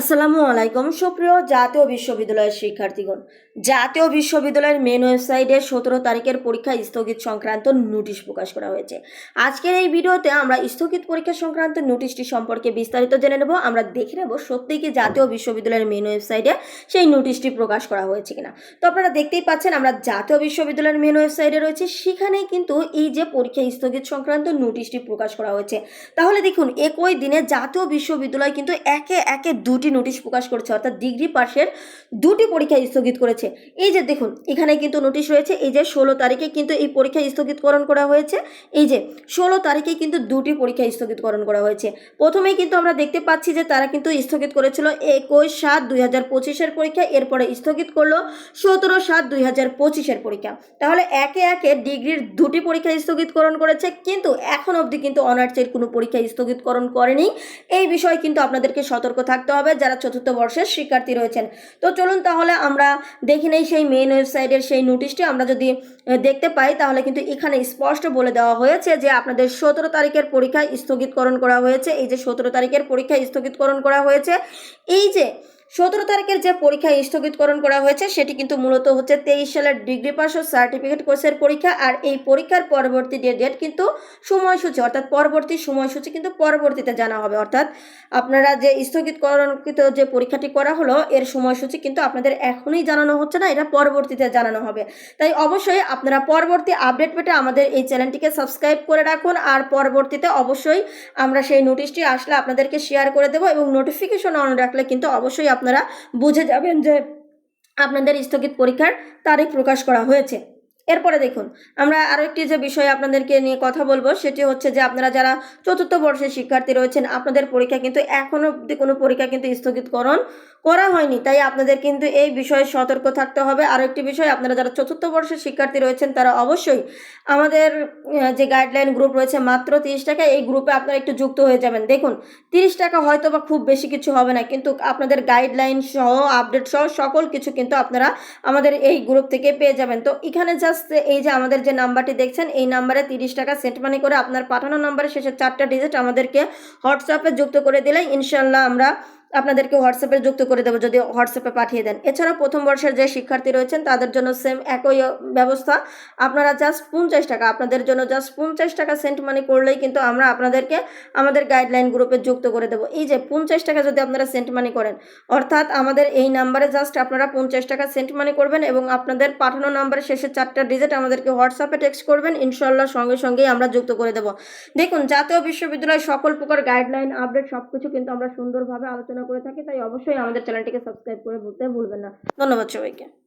আসসালামু আলাইকুম। সুপ্রিয় জাতীয় বিশ্ববিদ্যালয়ের শিক্ষার্থীগণ, জাতীয় বিশ্ববিদ্যালয়ের মেন ওয়েবসাইটে সতেরো তারিখের পরীক্ষা স্থগিত সংক্রান্ত নোটিশ প্রকাশ করা হয়েছে। আজকের এই ভিডিওতে আমরা স্থগিত পরীক্ষা সংক্রান্ত নোটিশটি সম্পর্কে বিস্তারিত জেনে নেব। আমরা দেখে নেব সত্যিই কি জাতীয় বিশ্ববিদ্যালয়ের মেন ওয়েবসাইটে সেই নোটিশটি প্রকাশ করা হয়েছে কিনা। তো আপনারা দেখতেই পাচ্ছেন, আমরা জাতীয় বিশ্ববিদ্যালয়ের মেন ওয়েবসাইটে রয়েছে। সেখানেই কিন্তু এই যে পরীক্ষা স্থগিত সংক্রান্ত নোটিশটি প্রকাশ করা হয়েছে। তাহলে দেখুন, একই দিনে জাতীয় বিশ্ববিদ্যালয় কিন্তু একে একে দুটি নোটিশ প্রকাশ করেছে, অর্থাৎ ডিগ্রি পাশের দুটি পরীক্ষা স্থগিত করেছে। এই যে দেখুন, এখানে কিন্তু নোটিশ রয়েছে, এই যে ষোলো তারিখে কিন্তু এই পরীক্ষা স্থগিতকরণ করা হয়েছে, এই যে ষোলো তারিখে কিন্তু দুটি পরীক্ষা স্থগিতকরণ করা হয়েছে। প্রথমেই কিন্তু আমরা দেখতে পাচ্ছি যে তারা কিন্তু স্থগিত করেছিল একুশ সাত দুই হাজার পঁচিশের পরীক্ষা, এরপরে স্থগিত করল সতেরো সাত দুই হাজার পঁচিশের পরীক্ষা। তাহলে একে একে ডিগ্রির দুটি পরীক্ষা স্থগিতকরণ করেছে, কিন্তু এখন অবধি কিন্তু অনার্সের কোনো পরীক্ষা স্থগিতকরণ করেনি। এই বিষয়ে কিন্তু আপনাদেরকে সতর্ক থাকতে হবে। যারা চতুর্থ বর্ষের শিক্ষার্থী রয়েছেন। তো চলুন তাহলে আমরা দেখে নেই সেই মেইন ওয়েবসাইটের সেই নোটিশটি আমরা যদি দেখতে পাই, তাহলে কিন্তু এখানে স্পষ্ট বলে দেওয়া হয়েছে যে আপনাদের সতেরো তারিখের পরীক্ষা স্থগিতকরণ করা হয়েছে। এই যে সতেরো তারিখের পরীক্ষা স্থগিতকরণ করা হয়েছে। এই যে সতেরো তারিখের যে পরীক্ষা স্থগিতকরণ করা হয়েছে, সেটি কিন্তু মূলত হচ্ছে তেইশ সালের ডিগ্রি পাস ও সার্টিফিকেট কোর্সের পরীক্ষা, আর এই পরীক্ষার পরবর্তী যে ডেট কিন্তু সময়সূচি, অর্থাৎ পরবর্তী সময়সূচি কিন্তু পরবর্তীতে জানা হবে। অর্থাৎ আপনারা যে স্থগিতকরণকৃত যে পরীক্ষাটি করা হলো, এর সময়সূচি কিন্তু আপনাদের এখনই জানানো হচ্ছে না, এটা পরবর্তীতে জানানো হবে। তাই অবশ্যই আপনারা পরবর্তী আপডেট পেতে আমাদের এই চ্যানেলটিকে সাবস্ক্রাইব করে রাখুন, আর পরবর্তীতে অবশ্যই আমরা সেই নোটিশটি আসলে আপনাদেরকে শেয়ার করে দেবো এবং নোটিফিকেশন অন রাখলে কিন্তু অবশ্যই আপনারা বুঝে যাবেন যে আপনাদের স্থগিত পরীক্ষার তারিখ প্রকাশ করা হয়েছে। এরপরে দেখুন, আমরা আরও একটি যে বিষয়ে আপনাদেরকে নিয়ে কথা বলব, সেটি হচ্ছে যে আপনারা যারা চতুর্থ বর্ষের শিক্ষার্থী রয়েছেন, আপনাদের পরীক্ষা কিন্তু এখনও অব্দি কোনো পরীক্ষা কিন্তু স্থগিতকরণ করা হয়নি। তাই আপনাদের কিন্তু এই বিষয়ে সতর্ক থাকতে হবে। আরও একটি বিষয়, আপনারা যারা চতুর্থ বর্ষের শিক্ষার্থী রয়েছেন, তারা অবশ্যই আমাদের যে গাইডলাইন গ্রুপ রয়েছে মাত্র তিরিশ টাকা, এই গ্রুপে আপনারা একটু যুক্ত হয়ে যাবেন। দেখুন, তিরিশ টাকা হয়তো বা খুব বেশি কিছু হবে না, কিন্তু আপনাদের গাইডলাইন সহ আপডেট সহ সকল কিছু কিন্তু আপনারা আমাদের এই গ্রুপ থেকে পেয়ে যাবেন। তো এখানে জাস্ট এই যে আমাদের যে নাম্বারটি দেখছেন, এই নাম্বারে তিরিশ টাকা সেন্ট মানি করে আপনার পাঠানো নাম্বারে শেষে চারটা ডিজিট আমাদেরকে হোয়াটসঅ্যাপে যুক্ত করে দিলে ইনশাল্লাহ আমরা আপনাদেরকে হোয়াটসঅ্যাপে যুক্ত করে দেবো, যদি হোয়াটসঅ্যাপে পাঠিয়ে দেন। এছাড়া প্রথম বর্ষের যে শিক্ষার্থী রয়েছেন, তাদের জন্য সেম একই ব্যবস্থা। আপনারা জাস্ট পঞ্চাশ টাকা, আপনাদের জন্য জাস্ট পঞ্চাশ টাকা সেন্ট মানি করলেই কিন্তু আমরা আপনাদেরকে আমাদের গাইডলাইন গ্রুপে যুক্ত করে দেবো। এই যে পঞ্চাশ টাকা যদি আপনারা সেন্ট মানি করেন, অর্থাৎ আমাদের এই নাম্বারে জাস্ট আপনারা পঞ্চাশ টাকা সেন্ট মানি করবেন এবং আপনাদের পাঠানো নাম্বারে শেষে চারটা ডিজিট আমাদেরকে হোয়াটসঅ্যাপে টেক্সট করবেন ইনশাল্লাহ সঙ্গে সঙ্গেই আমরা যুক্ত করে দেবো। দেখুন, জাতীয় বিশ্ববিদ্যালয়ের সকল প্রকার গাইডলাইন আপডেট সব কিছু কিন্তু আমরা সুন্দরভাবে আলোচনা করে থাকি তাই অবশ্যই আমাদের চ্যানেলটিকে সাবস্ক্রাইব করে বলতে ভুলবেন না। ধন্যবাদ সবাইকে।